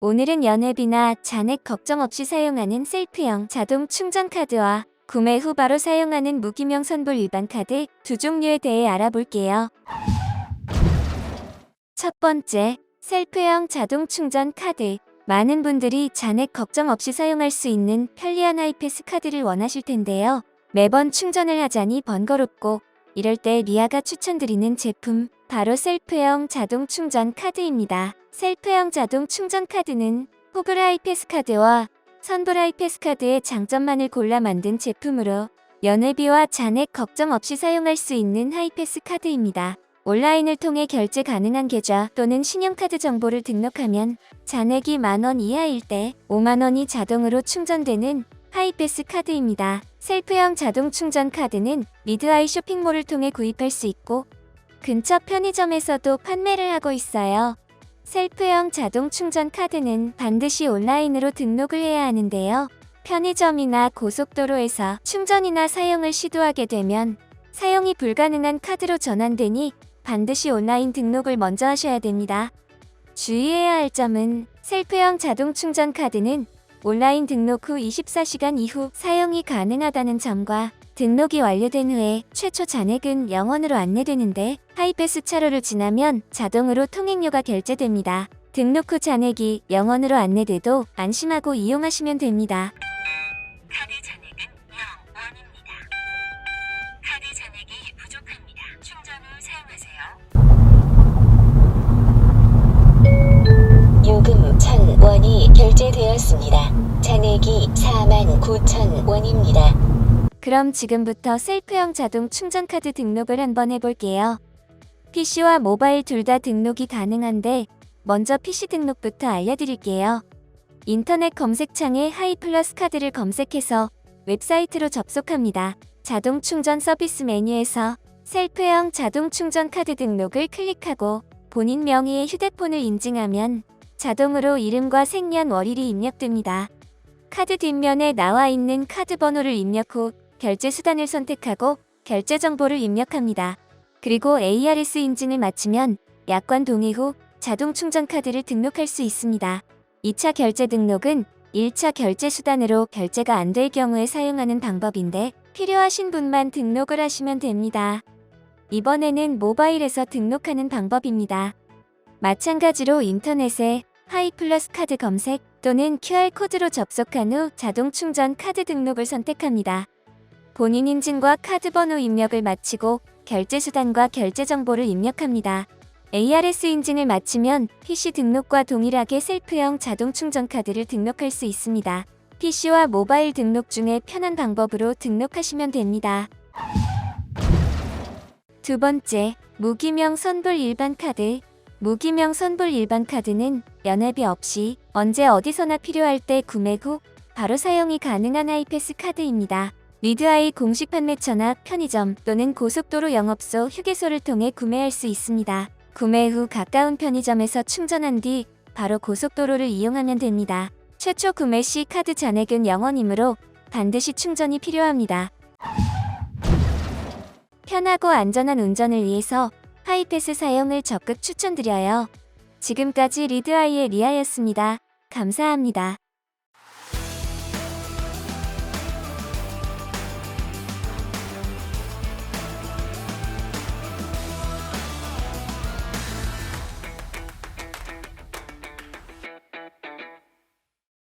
오늘은 연회비나 잔액 걱정 없이 사용하는 셀프형 자동 충전 카드와 구매 후 바로 사용하는 무기명 선불 일반 카드 두 종류에 대해 알아볼게요. 첫 번째, 셀프형 자동 충전 카드. 많은 분들이 잔액 걱정 없이 사용할 수 있는 편리한 하이패스 카드를 원하실 텐데요. 매번 충전을 하자니 번거롭고 이럴 때 리아가 추천드리는 제품 바로 셀프형 자동 충전 카드입니다. 셀프형 자동 충전 카드는 호불 하이패스 카드와 선불 하이패스 카드의 장점만을 골라 만든 제품으로 연회비와 잔액 걱정 없이 사용할 수 있는 하이패스 카드입니다. 온라인을 통해 결제 가능한 계좌 또는 신용카드 정보를 등록하면 잔액이 만원 이하일 때 5만원이 자동으로 충전되는 하이패스 카드입니다. 셀프형 자동 충전 카드는 미드아이 쇼핑몰을 통해 구입할 수 있고 근처 편의점에서도 판매를 하고 있어요. 셀프형 자동 충전 카드는 반드시 온라인으로 등록을 해야 하는데요. 편의점이나 고속도로에서 충전이나 사용을 시도하게 되면 사용이 불가능한 카드로 전환되니 반드시 온라인 등록을 먼저 하셔야 됩니다. 주의해야 할 점은 셀프형 자동 충전 카드는 온라인 등록 후 24시간 이후 사용이 가능하다는 점과 등록이 완료된 후에 최초 잔액은 0원으로 안내되는데 하이패스 차로를 지나면 자동으로 통행료가 결제됩니다. 등록 후 잔액이 0원으로 안내돼도 안심하고 이용하시면 됩니다. 카드 잔액은 0원입니다. 카드 잔액이 부족합니다. 충전 후 사용하세요. 요금 1,000원이 결제되었습니다. 잔액이 4만 9천 원입니다. 그럼 지금부터 셀프형 자동 충전 카드 등록을 한번 해볼게요. PC와 모바일 둘 다 등록이 가능한데 먼저 PC 등록부터 알려드릴게요. 인터넷 검색창에 하이플러스 카드를 검색해서 웹사이트로 접속합니다. 자동 충전 서비스 메뉴에서 셀프형 자동 충전 카드 등록을 클릭하고 본인 명의의 휴대폰을 인증하면 자동으로 이름과 생년 월일이 입력됩니다. 카드 뒷면에 나와 있는 카드 번호를 입력 후 결제 수단을 선택하고 결제 정보를 입력합니다. 그리고 ARS 인증을 마치면 약관 동의 후 자동 충전 카드를 등록할 수 있습니다. 2차 결제 등록은 1차 결제 수단으로 결제가 안 될 경우에 사용하는 방법인데 필요하신 분만 등록을 하시면 됩니다. 이번에는 모바일에서 등록하는 방법입니다. 마찬가지로 인터넷에 하이플러스 카드 검색 또는 QR코드로 접속한 후 자동 충전 카드 등록을 선택합니다. 본인 인증과 카드 번호 입력을 마치고 결제 수단과 결제 정보를 입력합니다. ARS 인증을 마치면 PC 등록과 동일하게 셀프형 자동 충전 카드를 등록할 수 있습니다. PC와 모바일 등록 중에 편한 방법으로 등록하시면 됩니다. 두 번째, 무기명 선불 일반 카드. 무기명 선불 일반 카드는 연회비 없이 언제 어디서나 필요할 때 구매 후 바로 사용이 가능한 하이패스 카드입니다. 리드아이 공식 판매처나 편의점 또는 고속도로 영업소 휴게소를 통해 구매할 수 있습니다. 구매 후 가까운 편의점에서 충전한 뒤 바로 고속도로를 이용하면 됩니다. 최초 구매 시 카드 잔액은 0원이므로 반드시 충전이 필요합니다. 편하고 안전한 운전을 위해서 하이패스 사용을 적극 추천드려요. 지금까지 리드아이의 리아였습니다. 감사합니다.